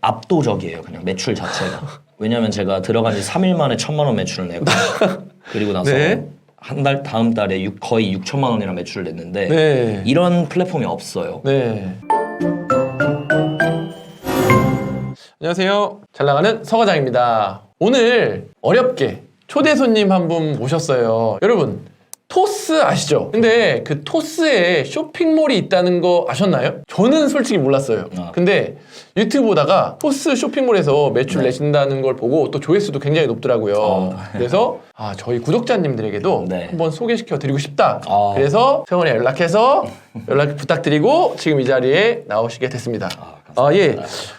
압도적이에요. 그냥 매출 자체가. 왜냐면 제가 들어간 지 3일 만에 천만 원 매출을 내고 그리고 나서 네. 한달 다음 달에 육- 거의 6천만 원이나 매출을 냈는데 네. 이런 플랫폼이 없어요. 네. 안녕하세요. 잘 나가는 서과장입니다. 오늘 어렵게 초대 손님 한 분 모셨어요. 여러분, 토스 아시죠? 근데 그 토스에 쇼핑몰이 있다는 거 아셨나요? 저는 솔직히 몰랐어요. 아. 근데 유튜브 보다가 토스 쇼핑몰에서 매출 네. 내신다는 걸 보고 또 조회수도 굉장히 높더라고요. 어. 그래서 아, 저희 구독자님들에게도 네. 한번 소개시켜 드리고 싶다. 아. 그래서 세원이 연락해서 연락 부탁드리고 지금 이 자리에 나오시게 됐습니다. 아, 아, 예.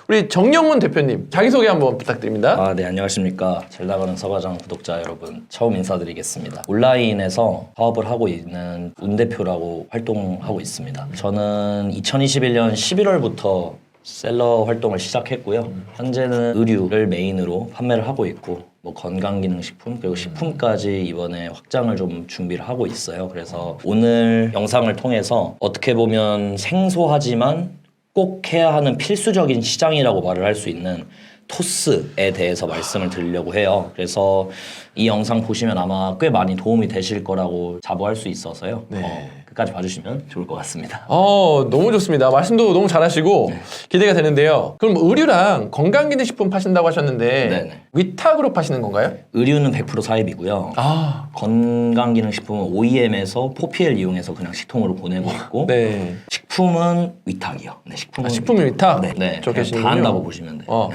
우리 정영문 대표님 자기소개 한번 부탁드립니다. 아, 네, 안녕하십니까. 잘 나가는 서과장 구독자 여러분. 처음 인사드리겠습니다. 온라인에서 사업을 하고 있는 운 대표라고 활동하고 있습니다. 저는 2021년 11월부터 셀러 활동을 시작했고요. 현재는 의류를 메인으로 판매를 하고 있고 뭐 건강기능식품 그리고 식품까지 이번에 확장을 좀 준비를 하고 있어요. 그래서 오늘 영상을 통해서 어떻게 보면 생소하지만 꼭 해야 하는 필수적인 시장이라고 말을 할 수 있는 토스에 대해서 말씀을 드리려고 해요. 그래서 이 영상 보시면 아마 꽤 많이 도움이 되실 거라고 자부할 수 있어서요. 네. 어, 끝까지 봐주시면 좋을 것 같습니다. 어, 너무 좋습니다. 말씀도 너무 잘하시고 네. 기대가 되는데요. 그럼 의류랑 건강기능식품 파신다고 하셨는데 네네. 위탁으로 파시는 건가요? 의류는 100% 사입이고요. 아, 건강기능식품은 OEM에서 4PL 이용해서 그냥 식통으로 보내고 있고 네. 식품은 위탁이요. 네, 식품은 아, 식품 위탁? 네, 네. 저 그냥 계시는군요. 다 한다고 보시면 돼요. 어.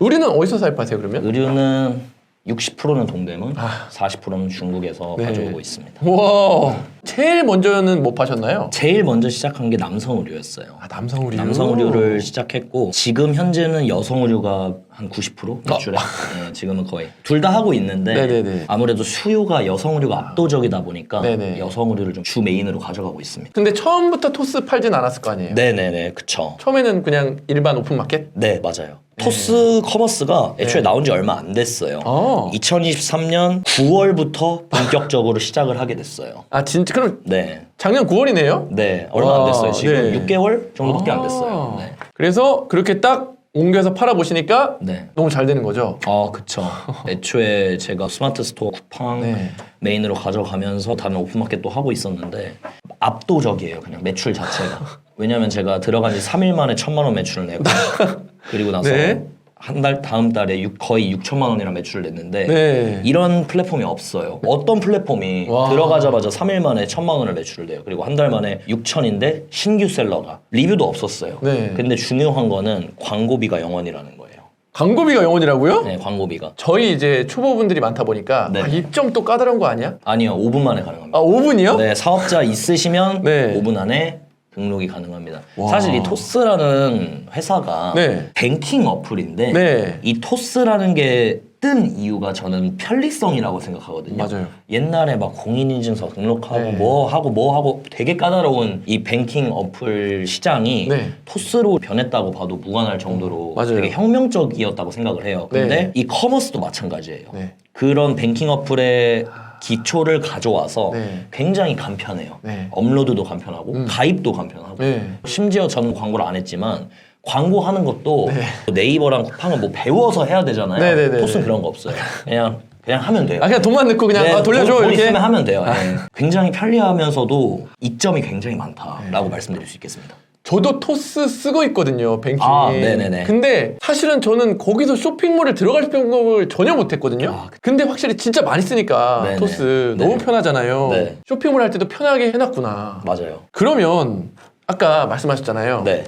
의류는 어디서 사입하세요, 그러면? 의류는 60%는 동대문, 아. 40%는 중국에서 네. 가져오고 있습니다. 와, 제일 먼저는 뭐 파셨나요? 제일 먼저 시작한 게 남성 의류였어요. 아, 남성 의류. 남성 의류를 시작했고 지금 현재는 여성 의류가 한 90% 매출에 네, 지금은 거의 둘 다 하고 있는데 어. 네네네. 아무래도 수요가 여성 의류가 압도적이다 보니까 네네. 여성 의류를 좀 주 메인으로 가져가고 있습니다. 근데 처음부터 토스 팔진 않았을 거 아니에요? 네네네 그쵸. 처음에는 그냥 일반 오픈 마켓? 네 맞아요. 토스 커머스가 애초에 네. 나온 지 얼마 안 됐어요. 어. 2023년 9월부터 본격적으로 시작을 하게 됐어요. 아, 진짜? 그럼 네. 작년 9월이네요? 네, 얼마 와, 안 됐어요. 지금 네. 6개월 정도밖에 안 아. 됐어요. 네. 그래서 그렇게 딱 옮겨서 팔아보시니까 네. 너무 잘 되는 거죠? 아, 그쵸. 애초에 제가 스마트 스토어 쿠팡 네. 메인으로 가져가면서 다른 오픈마켓도 하고 있었는데 압도적이에요. 그냥 매출 자체가. 왜냐면 제가 들어간 지 3일 만에 천만 원 매출을 내고 그리고 나서 네. 한 달 다음 달에 육- 거의 6천만 원이나 매출을 냈는데 네. 이런 플랫폼이 없어요. 어떤 플랫폼이 와. 들어가자마자 3일 만에 천만 원을 매출을 내요. 그리고 한 달 만에 6천인데 신규 셀러가 리뷰도 없었어요. 네. 근데 중요한 거는 광고비가 0원이라는 거예요. 광고비가 영원이라고요? 네, 광고비가. 저희 이제 초보분들이 많다 보니까 네. 아, 입점 또 까다로운 거 아니야? 아니요, 5분 만에 가능합니다. 아 5분이요? 네, 사업자 있으시면 네. 5분 안에 등록이 가능합니다. 와. 사실 이 토스라는 회사가 네. 뱅킹 어플인데 네. 이 토스라는 게 뜬 이유가 저는 편리성이라고 생각하거든요. 맞아요. 옛날에 막 공인인증서 등록하고 네. 뭐 하고 뭐 하고 되게 까다로운 이 뱅킹 어플 시장이 네. 토스로 변했다고 봐도 무관할 정도로 맞아요. 되게 혁명적이었다고 생각을 해요. 근데 네. 이 커머스도 마찬가지예요. 네. 그런 뱅킹 어플의 기초를 가져와서 네. 굉장히 간편해요. 네. 업로드도 간편하고 음. 가입도 간편하고 네. 심지어 저는 광고를 안 했지만 광고하는 것도 네. 네이버랑 쿠팡은 뭐 배워서 해야 되잖아요. 네, 네, 네, 토스는 네. 그런 거 없어요. 그냥 그냥 하면 돼요. 아 그냥 돈만 넣고 그냥 네, 아, 돌려줘 돈, 돈 이렇게. 있으면 하면 돼요. 네. 굉장히 편리하면서도 이점이 굉장히 많다라고 말씀드릴 수 있겠습니다. 저도 토스 쓰고 있거든요 뱅킹. 아, 네네네. 근데 사실은 저는 거기서 쇼핑몰에 들어갈 생각을 전혀 못했거든요. 아, 그- 근데 확실히 진짜 많이 쓰니까 네네. 토스 네. 너무 편하잖아요. 네. 쇼핑몰 할 때도 편하게 해놨구나. 맞아요. 그러면 아까 말씀하셨잖아요. 네.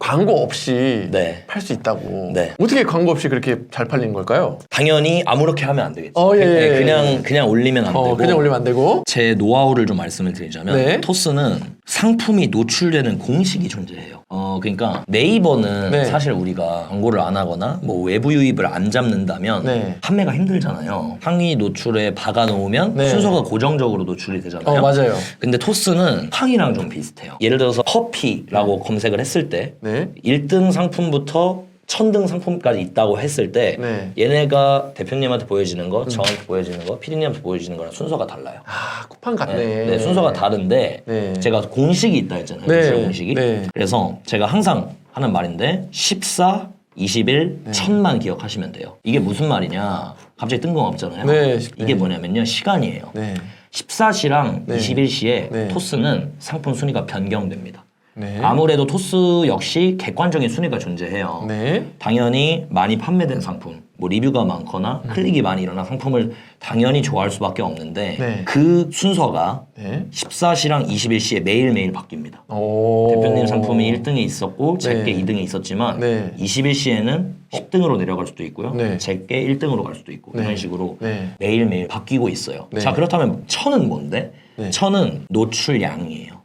광고 없이 네. 팔 수 있다고. 네. 어떻게 광고 없이 그렇게 잘 팔리는 걸까요? 당연히 아무렇게 하면 안 되겠죠. 어, 예, 네, 예, 그냥 그냥 올리면 안 어, 되고 그냥 올리면 안 되고. 제 노하우를 좀 말씀을 드리자면 네. 토스는 상품이 노출되는 공식이 존재해요. 어 그러니까 네이버는 네. 사실 우리가 광고를 안 하거나 뭐 외부 유입을 안 잡는다면 네. 판매가 힘들잖아요. 상위 노출에 박아 놓으면 네. 순서가 고정적으로 노출이 되잖아요. 어, 맞아요. 근데 토스는 팡이랑 좀 비슷해요. 예를 들어서 커피라고 검색을 했을 때 네. 1등 상품부터 천등 상품까지 있다고 했을 때 네. 얘네가 대표님한테 보여지는 거, 저한테 보여지는 거, 피디님한테 보여지는 거랑 순서가 달라요. 아, 쿠팡 같네. 네, 네, 순서가 다른데 네. 제가 공식이 있다 했잖아요. 네, 공식이. 네. 그래서 제가 항상 하는 말인데 14, 20일 네. 천만 기억하시면 돼요. 이게 무슨 말이냐? 갑자기 뜬금없잖아요. 네, 이게 네. 뭐냐면요. 시간이에요. 네. 14시랑 네. 21시에 네. 토스는 상품 순위가 변경됩니다. 네. 아무래도 토스 역시 객관적인 순위가 존재해요. 네. 당연히 많이 판매된 상품, 뭐 리뷰가 많거나 클릭이 많이 일어난 상품을 당연히 좋아할 수밖에 없는데 네. 그 순서가 네. 14시랑 21시에 매일매일 바뀝니다. 오. 대표님 상품이 1등에 있었고 제게 네. 2등에 있었지만 네. 21시에는 10등으로 내려갈 수도 있고요. 네. 제게 1등으로 갈 수도 있고 네. 이런 식으로 네. 매일매일 바뀌고 있어요. 네. 자 그렇다면 천은 뭔데? 네. 천은 노출량이에요.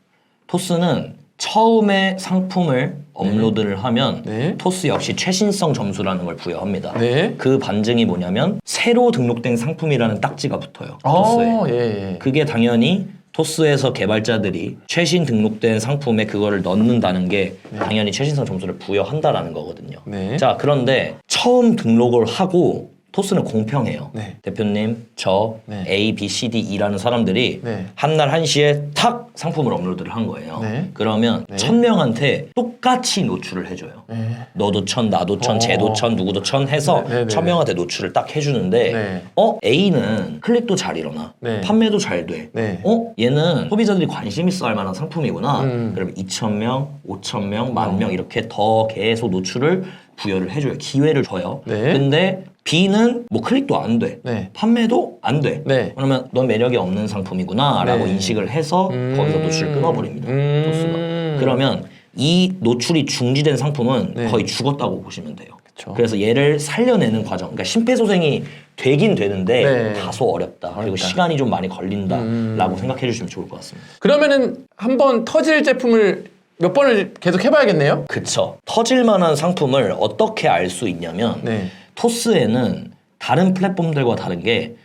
토스는 처음에 상품을 업로드를 하면 네. 토스 역시 최신성 점수라는 걸 부여합니다. 네. 그 반증이 뭐냐면 새로 등록된 상품이라는 딱지가 붙어요. 토스에. 어, 예, 예. 그게 당연히 토스에서 개발자들이 최신 등록된 상품에 그거를 넣는다는 게 당연히 최신성 점수를 부여한다라는 거거든요. 네. 자, 그런데 처음 등록을 하고 토스는 공평해요. 네. 대표님, 저 네. A, B, C, D, E라는 사람들이 네. 한날 한시에 탁 상품을 업로드를 한 거예요. 네. 그러면 네. 천 명한테 똑같이 노출을 해줘요. 네. 너도 천, 나도 천, 어. 쟤도 천, 누구도 천 해서 네, 네, 네, 천 명한테 노출을 딱 해주는데 네. 어 A는 클릭도 잘 일어나, 네. 판매도 잘 돼. 네. 어 얘는 소비자들이 관심 있어 할 만한 상품이구나. 음. 그러면 2천 명, 5천 명, 만 명 이렇게 더 계속 노출을 부여를 해줘요. 기회를 줘요. 네. 근데 B는 뭐 클릭도 안 돼. 네. 판매도 안 돼. 네. 그러면 넌 매력이 없는 상품이구나라고 네. 인식을 해서 음. 거기서 노출을 끊어버립니다. 음. 그러면 이 노출이 중지된 상품은 네. 거의 죽었다고 보시면 돼요. 그쵸. 그래서 얘를 살려내는 과정, 그러니까 심폐소생이 되긴 되는데 네. 다소 어렵다. 그리고 어렵다. 시간이 좀 많이 걸린다라고 음. 생각해 주시면 좋을 것 같습니다. 그러면은 한번 터질 제품을 몇 번을 계속 해봐야겠네요. 그쵸. 터질 만한 상품을 어떻게 알 수 있냐면 네. 토스에는 다른 플랫폼들과 다른 게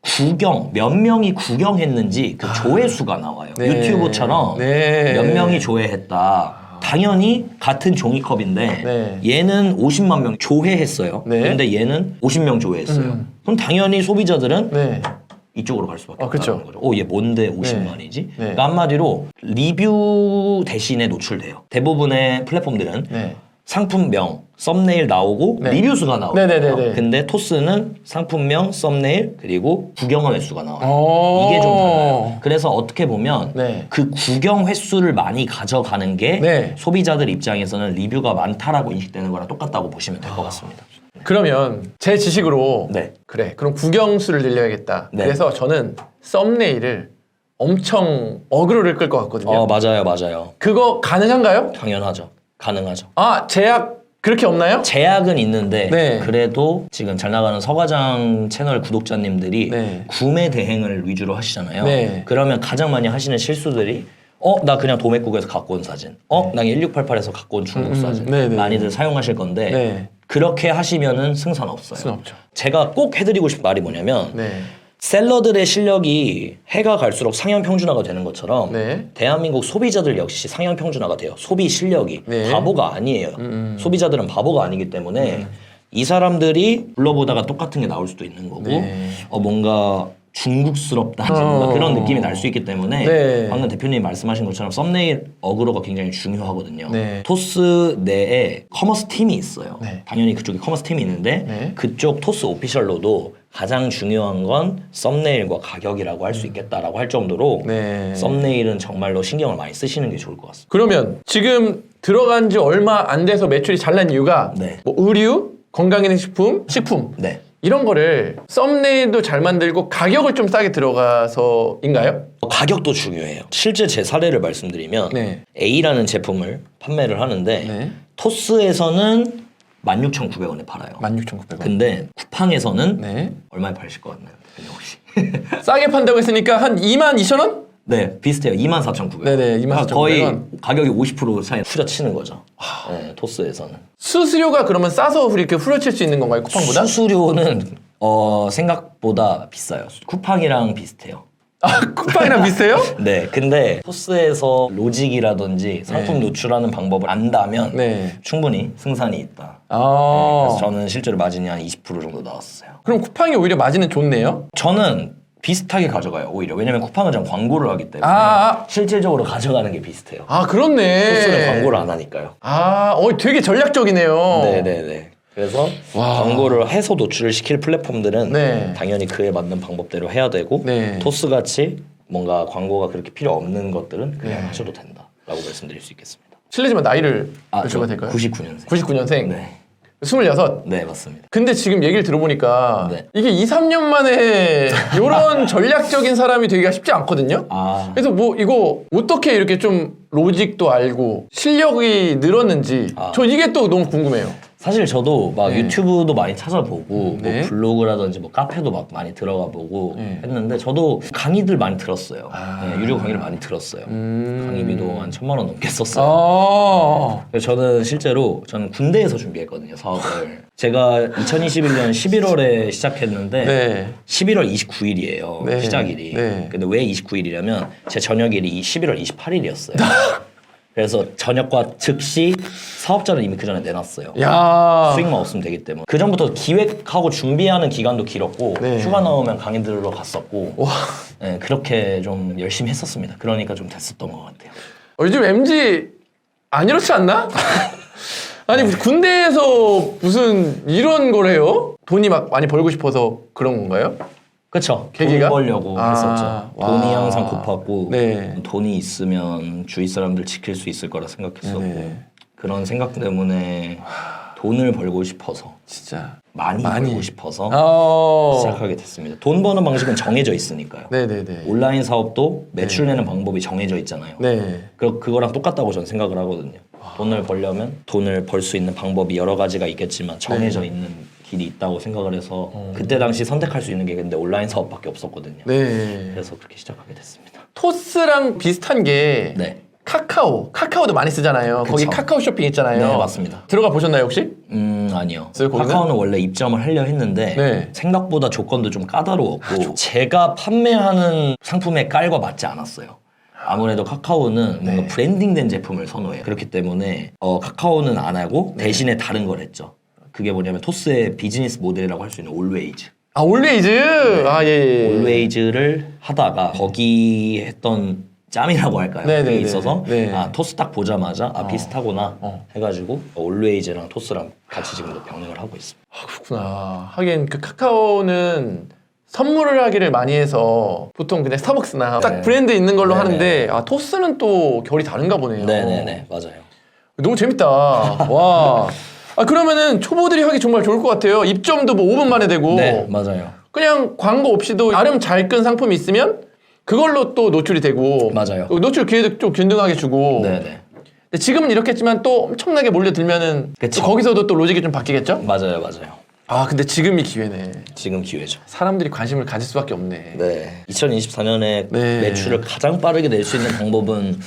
구경 몇 명이 구경했는지 그 조회수가 나와요. 네. 유튜브처럼 네. 몇 명이 조회했다. 당연히 같은 종이컵인데 네. 얘는 50만 명 조회했어요. 네. 근데 얘는 50명 조회했어요. 음. 그럼 당연히 소비자들은 네. 이쪽으로 갈 수밖에 어, 그쵸. 없다는 거죠. 오, 얘 뭔데 50만이지? 네. 그러니까 한마디로 리뷰 대신에 노출돼요. 대부분의 플랫폼들은 네. 상품명, 썸네일 나오고 네. 리뷰 수가 나와요. 네네네네. 근데 토스는 상품명, 썸네일 그리고 구경 횟수가 나와요. 어. 이게 좀 달라요. 그래서 어떻게 보면 네. 그 구경 횟수를 많이 가져가는 게 네. 소비자들 입장에서는 리뷰가 많다라고 인식되는 거랑 똑같다고 보시면 될 것 같습니다. 그러면 제 지식으로 네. 그래 그럼 구경 수를 늘려야겠다. 네. 그래서 저는 썸네일을 엄청 어그로를 끌 것 같거든요. 어, 맞아요, 맞아요. 그거 가능한가요? 당연하죠. 가능하죠. 아 제약 그렇게 없나요? 제약은 있는데 네. 그래도 지금 잘 나가는 서과장 채널 구독자님들이 네. 구매 대행을 위주로 하시잖아요. 네. 그러면 가장 많이 하시는 실수들이 어 나 그냥 도매국에서 갖고 온 사진. 어 나 1688에서 갖고 온 중국 음, 음. 사진. 네, 네, 많이들 사용하실 건데 네. 그렇게 하시면은 승산 없어요. 없죠. 제가 꼭 해드리고 싶은 말이 뭐냐면 네. 셀러들의 실력이 해가 갈수록 상향 평준화가 되는 것처럼 네. 대한민국 소비자들 역시 상향 평준화가 돼요. 소비 실력이 네. 바보가 아니에요. 음. 소비자들은 바보가 아니기 때문에 이 사람들이 불러보다가 똑같은 게 나올 수도 있는 거고 네. 어, 뭔가 중국스럽다 어. 그런 느낌이 날 수 있기 때문에 네. 방금 대표님이 말씀하신 것처럼 썸네일 어그로가 굉장히 중요하거든요. 네. 토스 내에 커머스 팀이 있어요. 네. 당연히 그쪽에 커머스 팀이 있는데 네. 그쪽 토스 오피셜로도 가장 중요한 건 썸네일과 가격이라고 할 수 있겠다라고 할 정도로 네. 썸네일은 정말로 신경을 많이 쓰시는 게 좋을 것 같습니다. 그러면 지금 들어간 지 얼마 안 돼서 매출이 잘 난 이유가 네. 뭐 의류, 건강기능식품, 식품 네. 이런 거를 썸네일도 잘 만들고 가격을 좀 싸게 들어가서인가요? 가격도 중요해요. 실제 제 사례를 말씀드리면 네. A라는 제품을 판매를 하는데 네. 토스에서는 16,900원에 팔아요. 16,900원. 근데 쿠팡에서는 네. 얼마에 파실 것 같나요? 혹시? 싸게 판다고 했으니까 한 22,000원? 네, 비슷해요. 24,900원. 네네, 24,900원. 거의 가격이 50% 차이 후려치는 거죠. 네, 토스에서는. 수수료가 그러면 싸서 이렇게 후려칠 수 있는 건가요? 쿠팡보다? 수수료는 어, 생각보다 비싸요. 쿠팡이랑 비슷해요. 아, 쿠팡이랑 비슷해요? 네, 근데 토스에서 로직이라든지 상품 노출하는 방법을 안다면 네. 충분히 승산이 있다. 아. 그래서 저는 실제로 마진이 한 20% 정도 나왔어요. 그럼 쿠팡이 오히려 마진은 좋네요? 저는 비슷하게 가져가요, 오히려. 왜냐면 쿠팡은 전 광고를 하기 때문에 아, 아. 실질적으로 가져가는 게 비슷해요. 아, 그렇네. 토스는 광고를 안 하니까요. 아, 어, 되게 전략적이네요. 네네네. 그래서 와. 광고를 해서 노출을 시킬 플랫폼들은 네. 당연히 그에 맞는 방법대로 해야 되고 네. 토스 같이 뭔가 광고가 그렇게 필요 없는 것들은 그냥 네. 하셔도 된다라고 말씀드릴 수 있겠습니다. 실례지만 나이를 아, 여쭤봐도 저 될까요? 99년생. 99년생. 네. 26. 네, 맞습니다. 근데 지금 얘기를 들어보니까 네. 이게 2, 3년 만에 이런 전략적인 사람이 되기가 쉽지 않거든요. 아, 그래서 뭐 이거 어떻게 이렇게 좀 로직도 알고 실력이 늘었는지 아. 저 이게 또 너무 궁금해요. 사실 저도 막 네. 유튜브도 많이 찾아보고 네. 뭐 블로그라든지 뭐 카페도 막 많이 들어가 보고 네. 했는데 저도 강의들 많이 들었어요. 아. 네, 유료 강의를 많이 들었어요. 음. 강의비도 한 천만 원 넘게 썼어요. 아. 그래서 저는 실제로 저는 군대에서 준비했거든요 사업을. 제가 2021년 11월에 시작했는데 네. 11월 29일이에요 네. 시작일이. 네. 근데 왜 29일이냐면 제 저녁일이 11월 28일이었어요. 그래서 저녁과 즉시 사업자를 이미 그 전에 내놨어요. 야. 수익만 없으면 되기 때문에 그 전부터 기획하고 준비하는 기간도 길었고 네. 휴가 나오면 강의 들으러 갔었고 와. 네, 그렇게 좀 열심히 했었습니다. 그러니까 좀 됐었던 것 같아요. 어, 요즘 MG 안 이렇지 않나? 아니 무슨 군대에서 무슨 이런 걸 해요? 돈이 막 많이 벌고 싶어서 그런 건가요? 그쵸. 계기가? 돈 벌려고 아, 했었죠. 와. 돈이 항상 고팠고 네. 돈이 있으면 주위 사람들 지킬 수 있을 거라 생각했었고 네네. 그런 생각 때문에 돈을 벌고 싶어서 진짜. 많이, 많이. 벌고 싶어서 어. 시작하게 됐습니다. 돈 버는 방식은 정해져 있으니까요. 네네네. 온라인 사업도 매출 내는 방법이 정해져 있잖아요. 네. 그 그거랑 똑같다고 저는 생각을 하거든요. 돈을 벌려면 돈을 벌 수 있는 방법이 여러 가지가 있겠지만 정해져 있는 길이 있다고 생각을 해서 그때 당시 선택할 수 있는 게 근데 온라인 사업밖에 없었거든요. 네. 그래서 그렇게 시작하게 됐습니다. 토스랑 비슷한 게 네. 카카오. 카카오도 많이 쓰잖아요. 거기 그쵸. 카카오 쇼핑 있잖아요. 네, 맞습니다. 들어가 보셨나요, 혹시? 음 아니요. 카카오는 원래 입점을 하려 했는데 네. 생각보다 조건도 좀 까다로웠고 제가 판매하는 상품의 깔과 맞지 않았어요. 아무래도 카카오는 뭔가 네. 브랜딩된 제품을 선호해요. 그렇기 때문에 어, 카카오는 안 하고 네. 대신에 다른 걸 했죠. 그게 뭐냐면 토스의 비즈니스 모델이라고 할 수 있는 올웨이즈. 아, 올웨이즈. 아, 예, 예. 올웨이즈를 하다가 거기 했던 짬이라고 할까요? 네, 그게 네, 네. 있어서 네. 아 토스 딱 보자마자 아 비슷하구나 어. 해가지고 올웨이즈랑 토스랑 같이 지금도 병행을 하고 있습니다. 아, 그렇구나. 하긴 그 카카오는 선물을 하기를 많이 해서 보통 그냥 스타벅스나 딱 네. 브랜드 있는 걸로 네네. 하는데 아 토스는 또 결이 다른가 보네요. 네네네 맞아요. 너무 재밌다. 와. 아 그러면은 초보들이 하기 정말 좋을 것 같아요. 입점도 뭐 5분 만에 되고 네 맞아요. 그냥 광고 없이도 나름 잘 끈 상품이 있으면 그걸로 또 노출이 되고 맞아요. 또 노출 기회도 좀 균등하게 주고 네네 근데 지금은 이렇게 했지만 또 엄청나게 몰려들면은 그쵸. 또 거기서도 또 로직이 좀 바뀌겠죠? 맞아요 맞아요. 아 근데 지금이 기회네. 지금 기회죠. 사람들이 관심을 가질 수밖에 없네. 네. 2024년에 네. 매출을 가장 빠르게 낼 수 있는 방법은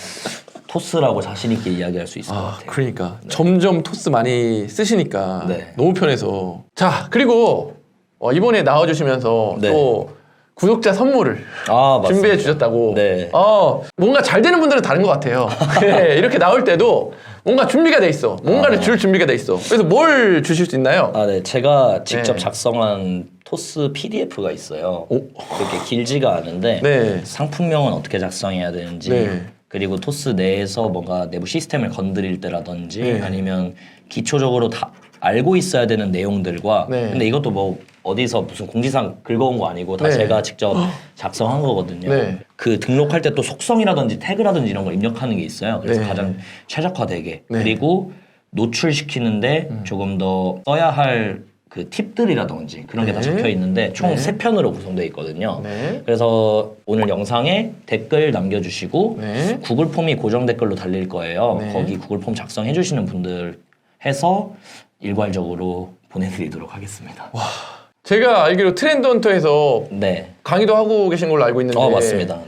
토스라고 자신 있게 이야기할 수 있을 것 아, 같아요. 그러니까 점점 토스 많이 쓰시니까 네. 너무 편해서 자 그리고 어, 이번에 나와주시면서 네. 또 구독자 선물을 아 맞습니다. 준비해 주셨다고. 네. 어 뭔가 잘 되는 분들은 다른 것 같아요. 네, 이렇게 나올 때도 뭔가 준비가 돼 있어. 뭔가를 아. 줄 준비가 돼 있어. 그래서 뭘 주실 수 있나요? 아, 네. 제가 직접 네. 작성한 토스 PDF가 있어요. 오. 그렇게 길지가 않은데 네. 상품명은 어떻게 작성해야 되는지 네. 그리고 토스 내에서 뭔가 내부 시스템을 건드릴 때라든지 네. 아니면 기초적으로 다 알고 있어야 되는 내용들과 네. 근데 이것도 뭐 어디서 무슨 공지상 긁어온 거 아니고 다 네. 제가 직접 작성한 거거든요. 네. 그 등록할 때 또 속성이라든지 태그라든지 이런 걸 입력하는 게 있어요. 그래서 네. 가장 최적화되게 네. 음. 그리고 노출시키는데 조금 더 써야 할 그 팁들이라든지 그런 게 다 네. 적혀 있는데 총 네. 세 편으로 구성되어 있거든요. 네. 그래서 오늘 영상에 댓글 남겨주시고 네. 구글 폼이 고정 댓글로 달릴 거예요. 네. 거기 구글 폼 작성해 주시는 분들 해서 일괄적으로 보내드리도록 하겠습니다. 제가 알기로 트렌드 헌터에서 네. 강의도 하고 계신 걸로 알고 있는데 어 맞습니다. 네.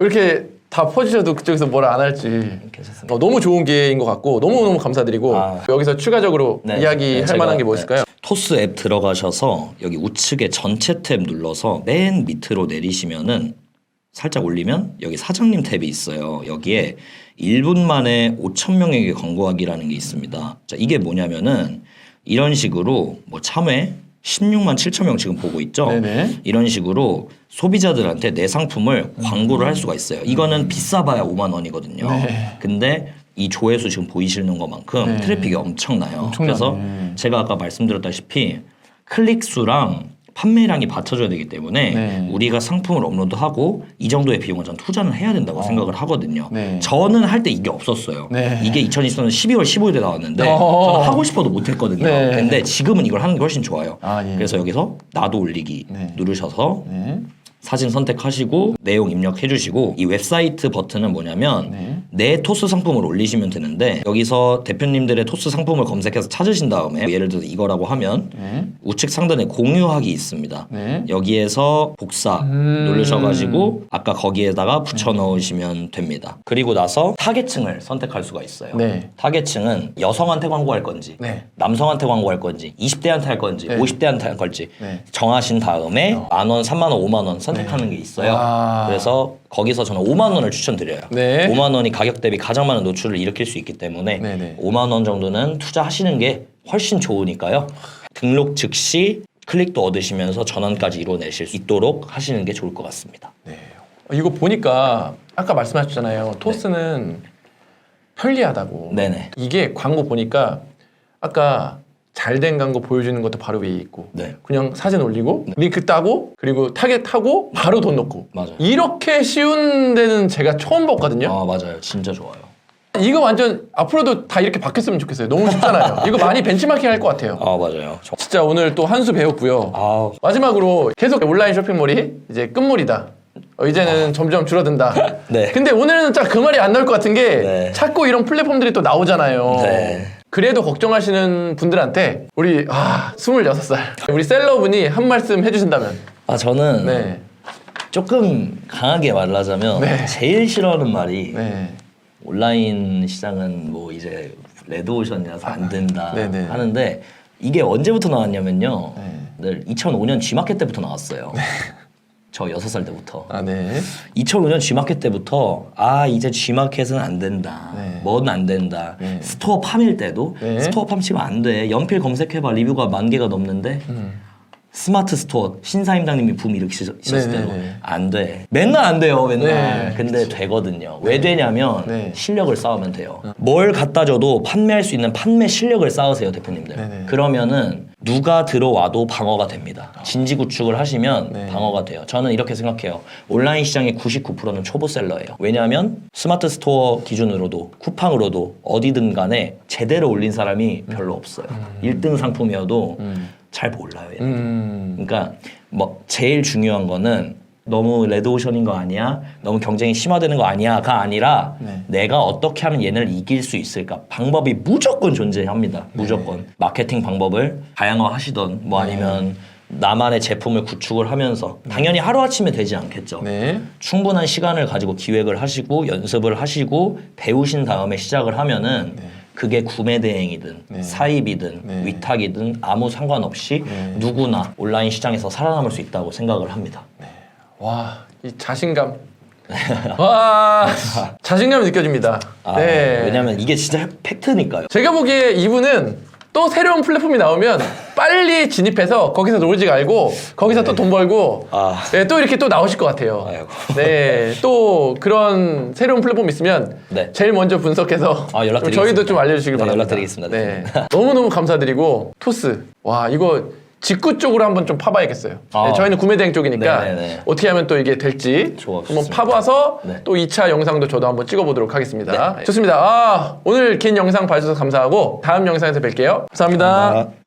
이렇게 다 퍼주셔도 그쪽에서 뭐라 안 할지 괜찮습니다. 어, 너무 좋은 기회인 것 같고 너무너무 감사드리고 아. 여기서 추가적으로 네, 이야기할 네, 만한 제가, 게 무엇일까요? 네. 토스 앱 들어가셔서 여기 우측에 전체 탭 눌러서 맨 밑으로 내리시면은 살짝 올리면 여기 사장님 탭이 있어요. 여기에 1분 만에 5천 명에게 광고하기라는 게 있습니다. 자, 이게 뭐냐면은 이런 식으로 뭐 참외 16만 7천 명 지금 보고 있죠. 네네. 이런 식으로 소비자들한테 내 상품을 광고를 할 수가 있어요. 이거는 비싸봐야 5만 원이거든요. 네. 근데 이 조회수 지금 보이시는 것만큼 네. 트래픽이 엄청나요. 엄청나네. 그래서 제가 아까 말씀드렸다시피 클릭 수랑 판매량이 받쳐줘야 되기 때문에 네. 우리가 상품을 업로드하고 이 정도의 비용을 전 투자는 해야 된다고 생각을 하거든요. 네. 저는 할 때 이게 없었어요. 네. 이게 2024년 12월 15일에 나왔는데 어. 저는 하고 싶어도 못했거든요. 네. 근데 지금은 이걸 하는 게 훨씬 좋아요. 아, 예. 그래서 여기서 나도 올리기 네. 누르셔서 네. 사진 선택하시고 내용 입력해 주시고 이 웹사이트 버튼은 뭐냐면 네. 내 토스 상품을 올리시면 되는데 여기서 대표님들의 토스 상품을 검색해서 찾으신 다음에 예를 들어 이거라고 하면 네. 우측 상단에 공유하기 있습니다. 네. 여기에서 복사 음. 누르셔가지고 아까 거기에다가 붙여 넣으시면 됩니다. 그리고 나서 타겟층을 선택할 수가 있어요. 네. 타겟층은 여성한테 광고할 건지 네. 남성한테 광고할 건지 20대한테 할 건지 네. 50대한테 할 건지 네. 정하신 다음에 만 원, 3만 원, 5만 원 선택하는 게 있어요. 와. 그래서 거기서 저는 5만 원을 추천드려요. 네. 5만 원이 가격 대비 가장 많은 노출을 일으킬 수 있기 때문에 네, 네. 5만 원 정도는 투자하시는 게 훨씬 좋으니까요. 등록 즉시 클릭도 얻으시면서 전환까지 이뤄내실 수 있도록 하시는 게 좋을 것 같습니다. 네. 이거 보니까 아까 말씀하셨잖아요. 토스는 편리하다고. 네네. 이게 광고 보니까 아까 잘된 광고 보여주는 것도 바로 위에 있고 네. 그냥 사진 올리고 링크 따고 그리고 타겟하고 바로 돈 넣고 맞아요. 이렇게 쉬운 데는 제가 처음 봤거든요. 아 맞아요. 진짜 좋아요. 이거 완전 앞으로도 다 이렇게 바뀌었으면 좋겠어요. 너무 쉽잖아요. 이거 많이 벤치마킹 할 것 같아요. 아 맞아요. 저- 진짜 오늘 또 한 수 배웠고요. 아 마지막으로 계속 온라인 쇼핑몰이 이제 끝물이다. 어, 이제는 점점 줄어든다. 네. 근데 오늘은 딱 그 말이 안 나올 것 같은 게 네. 자꾸 이런 플랫폼들이 또 나오잖아요. 네. 그래도 걱정하시는 분들한테 우리 아 26살 우리 셀러분이 한 말씀 해주신다면 아 저는 네. 조금 강하게 말하자면 네. 제일 싫어하는 말이 네. 온라인 시장은 뭐 이제 레드오션이라서 안 된다 네네. 하는데 이게 언제부터 나왔냐면요. 네. 늘 2005년 G마켓 때부터 나왔어요. 저 6살 때부터. 아 네. 2005년 G마켓 때부터 아 이제 G마켓은 안 된다. 네. 뭔안 된다. 네. 스토어 팜일 때도 네. 스토어 팜 치면 안 돼. 연필 검색해봐 리뷰가 만 개가 넘는데 음. 스마트 스토어 신사임당님이 붐 일으키셨을 네네네. 때도 안 돼. 맨날 안 돼요, 맨날. 네. 근데 되거든요. 왜 되냐면 네. 실력을 쌓으면 돼요. 뭘 갖다 줘도 판매할 수 있는 판매 실력을 쌓으세요, 대표님들. 네네. 그러면은 누가 들어와도 방어가 됩니다. 진지 구축을 하시면 네. 방어가 돼요. 저는 이렇게 생각해요. 온라인 시장의 99%는 초보셀러예요. 왜냐하면 스마트 스토어 기준으로도 쿠팡으로도 어디든 간에 제대로 올린 사람이 별로 없어요. 1등 상품이어도 잘 몰라요. 음. 그러니까 뭐 제일 중요한 거는 너무 레드오션인 거 아니야? 너무 경쟁이 심화되는 거 아니야?가 아니라 네. 내가 어떻게 하면 얘를 이길 수 있을까? 방법이 무조건 존재합니다. 네. 무조건 마케팅 방법을 다양화하시던 뭐 아니면 나만의 제품을 구축을 하면서 당연히 하루 아침에 되지 않겠죠. 네. 충분한 시간을 가지고 기획을 하시고 연습을 하시고 배우신 다음에 시작을 하면은 그게 구매 대행이든 네. 사입이든 네. 위탁이든 아무 상관없이 네. 누구나 온라인 시장에서 살아남을 수 있다고 생각을 합니다. 와, 이 자신감. 와, 자신감이 느껴집니다. 아, 네. 왜냐면 이게 진짜 팩트니까요. 제가 보기에 이분은 또 새로운 플랫폼이 나오면 빨리 진입해서 거기서 놀지 말고 거기서 또 돈 벌고 아. 네, 또 이렇게 또 나오실 것 같아요. 아이고. 네, 또 그런 새로운 플랫폼 있으면 네. 제일 먼저 분석해서 아, 연락드리겠습니다. 저희도 좀 알려주시길 네, 바랍니다. 연락드리겠습니다. 네, 너무 너무 감사드리고 토스 와 이거 직구 쪽으로 한번 좀 파봐야겠어요. 아. 네, 저희는 구매 대행 쪽이니까 네, 네, 네. 어떻게 하면 또 이게 될지 좋아, 한번 좋습니다. 파봐서 네. 또 2차 영상도 저도 한번 찍어보도록 하겠습니다. 좋습니다. 아, 오늘 긴 영상 봐주셔서 감사하고 다음 영상에서 뵐게요. 감사합니다. 감사합니다.